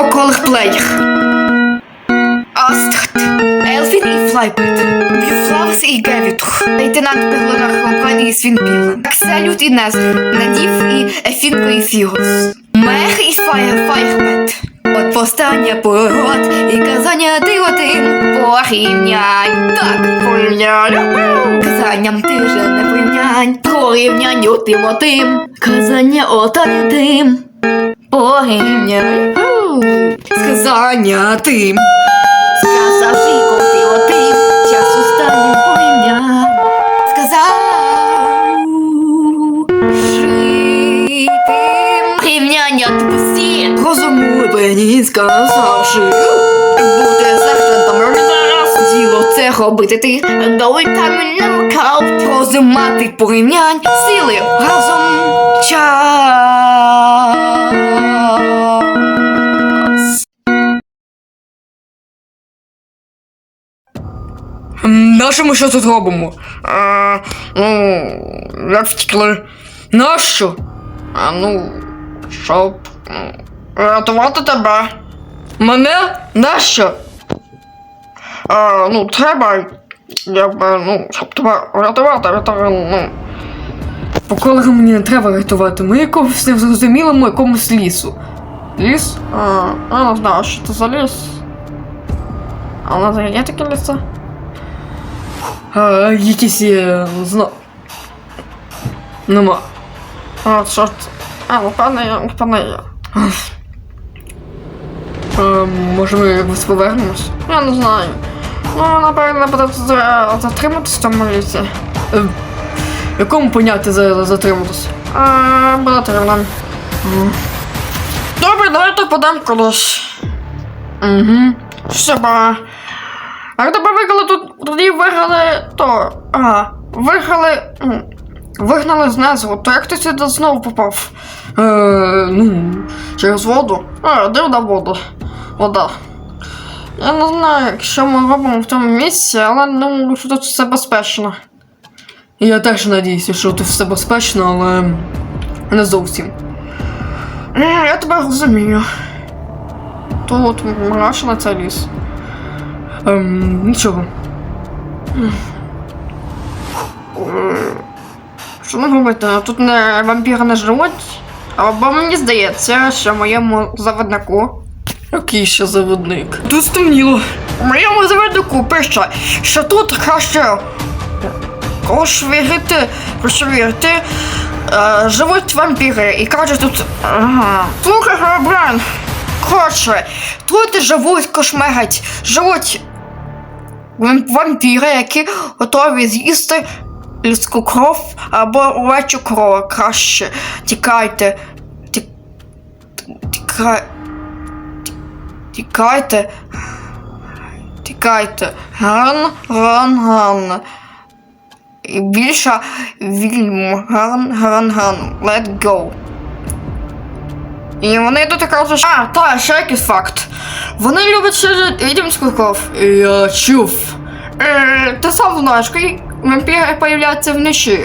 Проколих плеєр. Астрид, Елфін і Флайбет, Блюфлавс і Гевітух, лейтенант Перлонар компанії Свінпіл, Акселют і Незер, Надів і Ефінко і Фігус, Мех і Фаєр Файрбет. От повстання пород і казання ти отим порівнянь. Так, порівнянь. Казанням ти вже не порівнянь. Порівнянь отим отим. Казання ота. Порівнянь. Сказання тим. Сказав ти отим. Час останнім порівнянь. Сказав. Житим. Порівняння тупості. Розумлені сказавши. Бути сержантом зараз. Діло це робити ти. Доли там не макав. Розумати порівнянь. Сили разом. Час. Нащо ми що тут робимо? А, ну, як втекли? Нащо? А ну, щоб рятувати тебе. Мене? Нащо? А, ну, треба, якби, ну, щоб тебе рятувати, рятувати, ну. По колегам мені не треба рятувати, ми якомусь незрозумілому якомусь лісу. Ліс? А, я не знаю, що це за ліс. А у нас є такі ліси? А, якісь є зна. Нема. А, чорт. А, ну є. А, може ми якось повернемось? Я не знаю. Ну, напевно, буде за- затриматись цьому лісі. Е, якому поняття за, затриматись? А, буде трудно. Добре, давайте подам кудись. Угу. Все, ба. А тебе виграли тут, тоді виграли то. Ага, виграли. Вигнали з Незеру, то як ти сюди знову попав? Е, ну, через воду. А, дивна вода. Вода. Я не знаю, що ми робимо в тому місці, але думаю, що тут все безпечно. Я теж надіюся, що тут все безпечно, але не зовсім. Я тебе розумію. Тут мрачно цей ліс. Ем, нічого. Що ми робити? Тут не вампіри не живуть. Або мені здається, що моєму заводнику. Який ще заводник? Тут стемніло. Моєму заводнику пише, що тут краще розшвірити, розшвірити, е, живуть вампіри. І кажуть тут. Ага. Слухай, Грабран. Коротше, тут живуть кошмерять, живуть вампіри, які готові з'їсти людську кров або овечу кров краще. Тікайте. Ті- Тікай. ті- Тікайте. Тікайте. Ган, ган, ган. І більше вільм. Ган, ган, ган. Let go. І вони тут кажуть, а, та, ще якийсь факт. Вони люблять ще відьмську кров. Я чув. Е, ти сам знаєш, коли вампіри появляються вночі.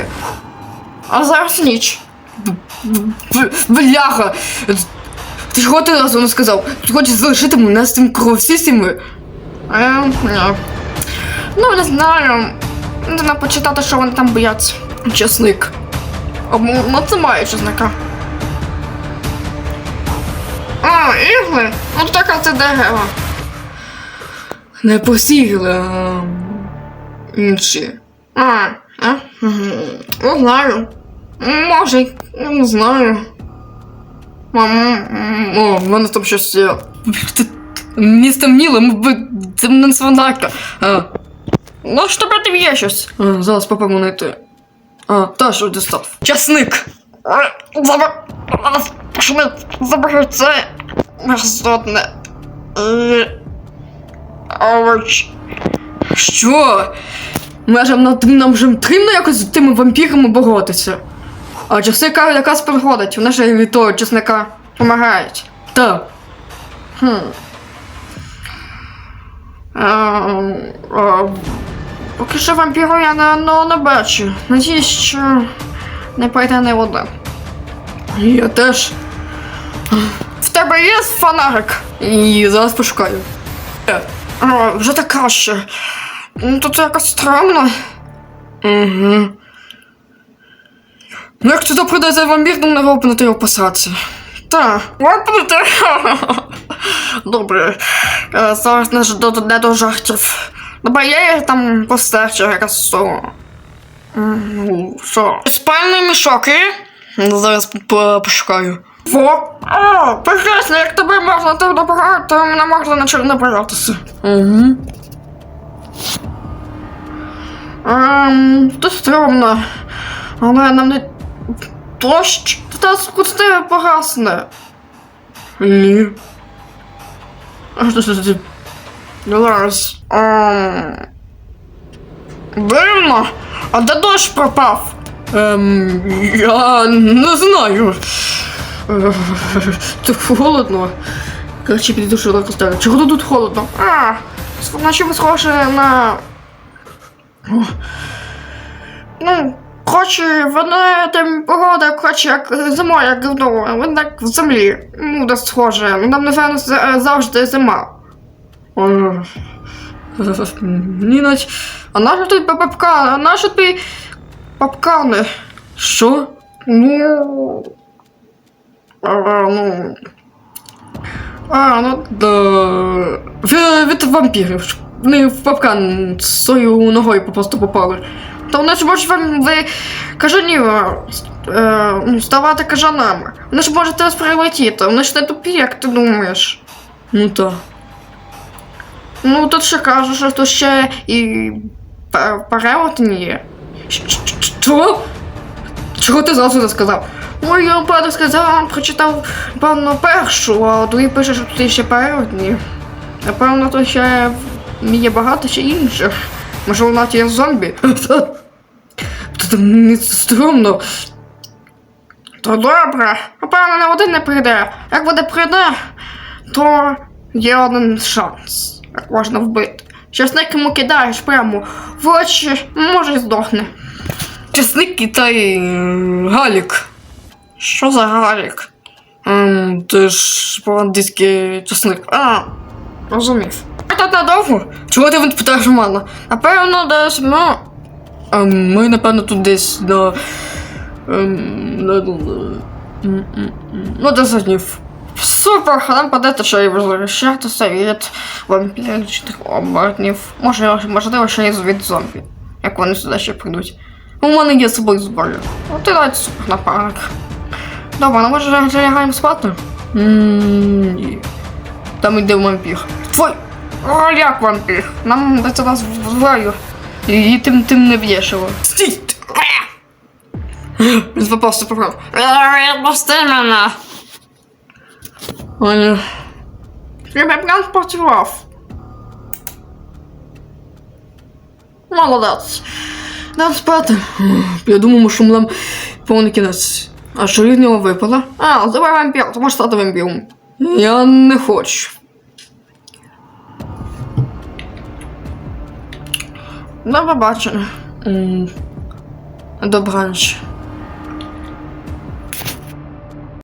А зараз ніч. Бляха! Ти ж хоч разу не сказав, ти хочеш залишити мене з цим кровосісями? Е, ні. Ну, не знаю. Треба почитати, що вони там бояться. Чесник. А ну це має чесника. А, ігли? Ну така це дерева. Не посігли, інші. А, а? Не знаю. Може, не знаю. Мам, о, в мене там щось є. Мені стемніло, ми це не свинака. Ну, що тебе є щось? А, зараз попробую знайти. А, та що дістав. Часник! Забер... Забери це мерзотне. Овоч. Що? Може, нам, нам вже трудно якось з тими вампірами боротися. А часника якраз приходить, вона ж від того чесника допомагають. Так. Хм. А, а, поки що вампіру я не, ну, не бачу. Надіюсь, що не пройде не вода. Я теж. Тебе є фонарик? І зараз пошукаю. Е, А, вже так краще. Ну, тут якось странно. Угу. Ну, як туди прийде вампір, то не робити його посадці. Так, випадете. Добре. Е, Зараз не, до, не до жартів. Добре, є там постерче якась со. Ну, що? Спальний мішок є? Ну, Зараз по- пошукаю. Во! О, прекрасно, як тебе можна так добирати, то мене можна на чорно боятися. Угу. Ем, тут стрьомно. Але нам не... Дощ? Та скуцти погасне. Ні. Зараз. Ем... Дивно. А де дощ пропав? Ем, я не знаю. Е, Тут холодно. Короче, що так. Чого тут холодно? А, наче схоже на. Ну, хоче, вона там погода, хоче як зима, як ну, вона як в землі. Ну, де схоже. Нам, напевно, завжди зима. Е, Ні, наче. А наша тут папка, а наша тобі папкани. Що? Ну. А, ну. А, ну да. Від, від вампірів. Вони в папкан свою ногою просто попали. То вони ж можуть вам ви кажанів е, ну, ставати кажанами. Вони ж можуть вас прилетіти. Вони ж не тупі, як ти думаєш. Ну так. Ну, тут ще кажуть, що тут ще і пе- переводні є. Що? Чого ти зразу не сказав? Ой, я пане сказав, прочитав певно першу, а другий пише, що тут ще переводні. Напевно, то ще є багато ще інших. Може, вона є зомбі? Тут не стрьомно. То добре. Напевно, не один не прийде. Як буде прийде, то є один шанс, як можна вбити. Часник йому кидаєш прямо в очі, може здохне. Часник китай Галік. Що за Галік? Ем, ти ж по-англійськи часник. А, розумів. А тут надовго? Чого ти питаєш мало? Напевно, десь ну. Ем, ми, напевно, тут десь до. Ем, на, м, м, м, ну, до днів. Супер, нам падете, що і возвращатися від вампіричних оборотнів. Може, можливо, ще й від зомбі, як вони сюди ще прийдуть. У мене є з собою зброя. Ну, ти навіть супер напарник. Добре, ну може вже лягаємо спати? М, Ні. Там йде вампір. Твой! О, як вампір? Нам до цього зброю. І тим тим не б'єш його. Стій! Він попався по праву. Пусти мене! Ой. Я б прям спрацював. Молодець. Нам спати. Я думав, що нам повний кінець. А що від нього випало? А, тебе вампір, ти можеш стати вампіром. Я не хочу. До побачення. Добраніч.